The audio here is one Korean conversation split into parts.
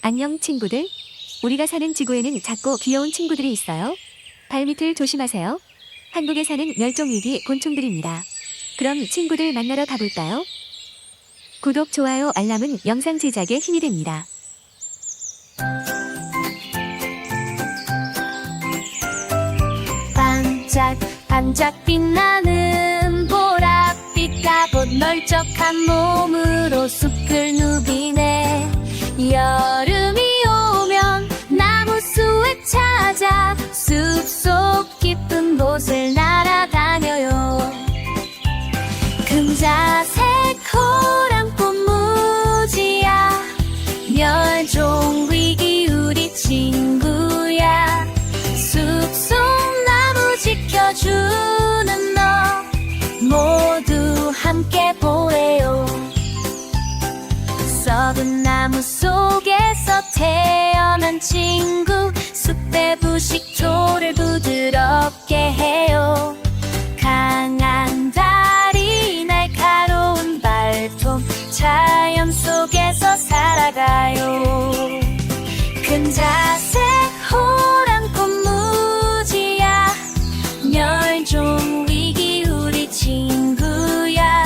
안녕 친구들. 우리가 사는 지구에는 작고 귀여운 친구들이 있어요. 발밑을 조심하세요. 한국에 사는 멸종위기 곤충들입니다. 그럼 친구들 만나러 가볼까요? 구독, 좋아요, 알람은 영상 제작에 힘이 됩니다. 반짝 반짝 빛나는 보랏빛 갑옷 널쩍한 몸으로 숲을 누비네 여 곳을 날아다녀요. 금자색 코랑 꽃무지야. 멸종 위기 우리 친구야. 숲속 나무 지켜주는 너. 모두 함께 보래요. 썩은 나무 속에서 태어난 친구. 숲의 부식토를 부드럽게 해요. 강한 다리 날카로운 발톱 자연 속에서 살아가요. 금자색 호랑 꽃무지야. 멸종 위 기 우리 친구야.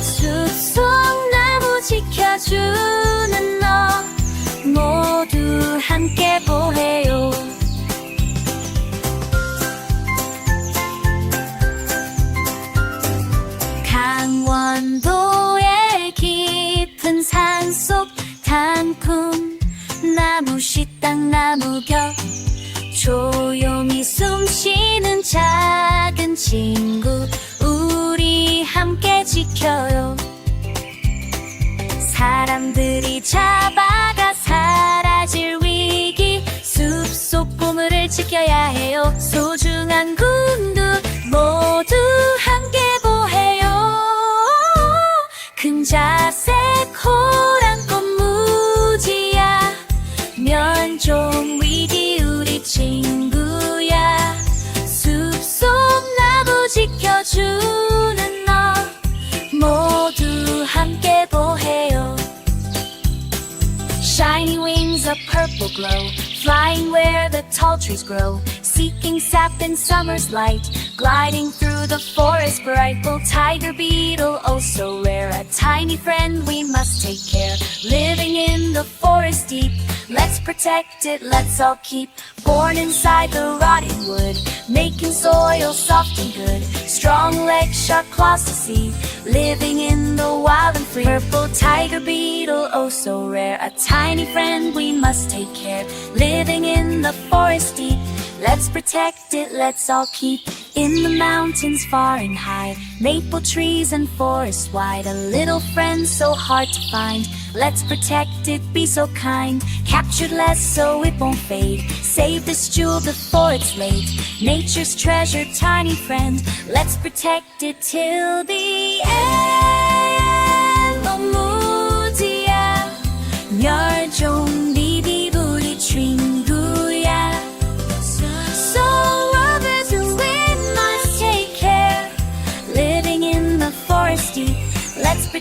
숲속 나무 지켜주는 너. 모두 함께 식당 나무 곁 조용히 숨 쉬는 작은 친구 우리 함께 지켜요 멸종 위기 우리 친구야 숲속 나무 지켜주는 너 모두 함께 보해요 Shiny wings of purple glow, flying where the tall trees grow, seeking sap in summer's light, gliding through the forest bright. Little tiger beetle, oh so rare, a tiny friend we must take care. Living in the forest deep, let's protect it, let's all keep. Born inside the rotting wood, making soil soft and good. Strong legs, sharp claws to see, living in the wild and free. Purple tiger beetle, oh so rare, a tiny friend we must take care. Living in the forest deep, let's protect it, let's all keep. In the mountains far and high, maple trees and forests wide, a little friend so hard to find. Let's protect it, be so kind. Captured less so it won't fade. Save this jewel before it's late. Nature's treasure, tiny friend. Let's protect it till the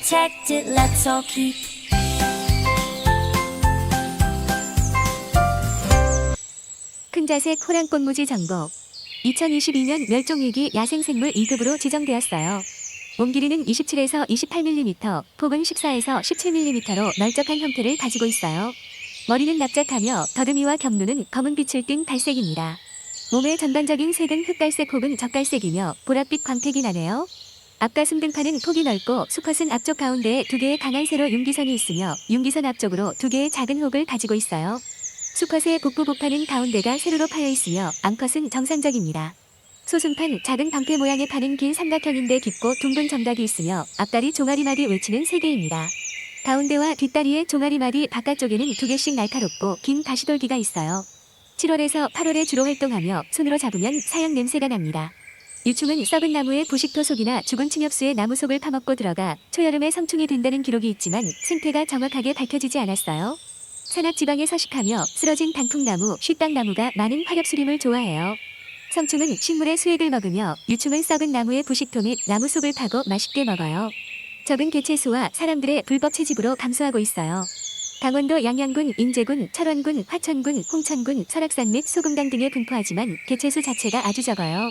protect it, let's all keep. 큰자색 호랑꽃무지 정복. 2022년 멸종위기 야생생물 2급으로 지정되었어요. 몸 길이는 27에서 28mm, 폭은 14에서 17mm로 널쩍한 형태를 가지고 있어요. 머리는 납작하며 더듬이와 경루는 검은 빛을 띤 갈색입니다. 몸의 전반적인 색은 흑갈색 혹은 적갈색이며 보랏빛 광택이 나네요. 앞가슴 등판은 폭이 넓고 수컷은 앞쪽 가운데에 두 개의 강한 세로 융기선이 있으며 융기선 앞쪽으로 두 개의 작은 혹을 가지고 있어요. 수컷의 복부 부판은 가운데가 세로로 파여 있으며 암컷은 정상적입니다. 소순판 작은 방패 모양의 판은 긴 삼각형인데 깊고 둥근 점각이 있으며 앞다리 종아리마디 외치는 세 개입니다. 가운데와 뒷다리의 종아리마디 바깥쪽에는 두 개씩 날카롭고 긴 가시돌기가 있어요. 7월에서 8월에 주로 활동하며 손으로 잡으면 사형 냄새가 납니다. 유충은 썩은 나무의 부식토 속이나 죽은 침엽수의 나무 속을 파먹고 들어가 초여름에 성충이 된다는 기록이 있지만 생태가 정확하게 밝혀지지 않았어요. 산악 지방에 서식하며 쓰러진 단풍나무, 쉿땅나무가 많은 화엽수림을 좋아해요. 성충은 식물의 수액을 먹으며 유충은 썩은 나무의 부식토 및 나무 속을 파고 맛있게 먹어요. 적은 개체수와 사람들의 불법 채집으로 감소하고 있어요. 강원도 양양군, 인제군, 철원군, 화천군, 홍천군, 설악산 및 소금강 등에 분포하지만 개체수 자체가 아주 적어요.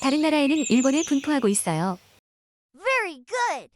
다른 나라에는 일본에 분포하고 있어요. Very good.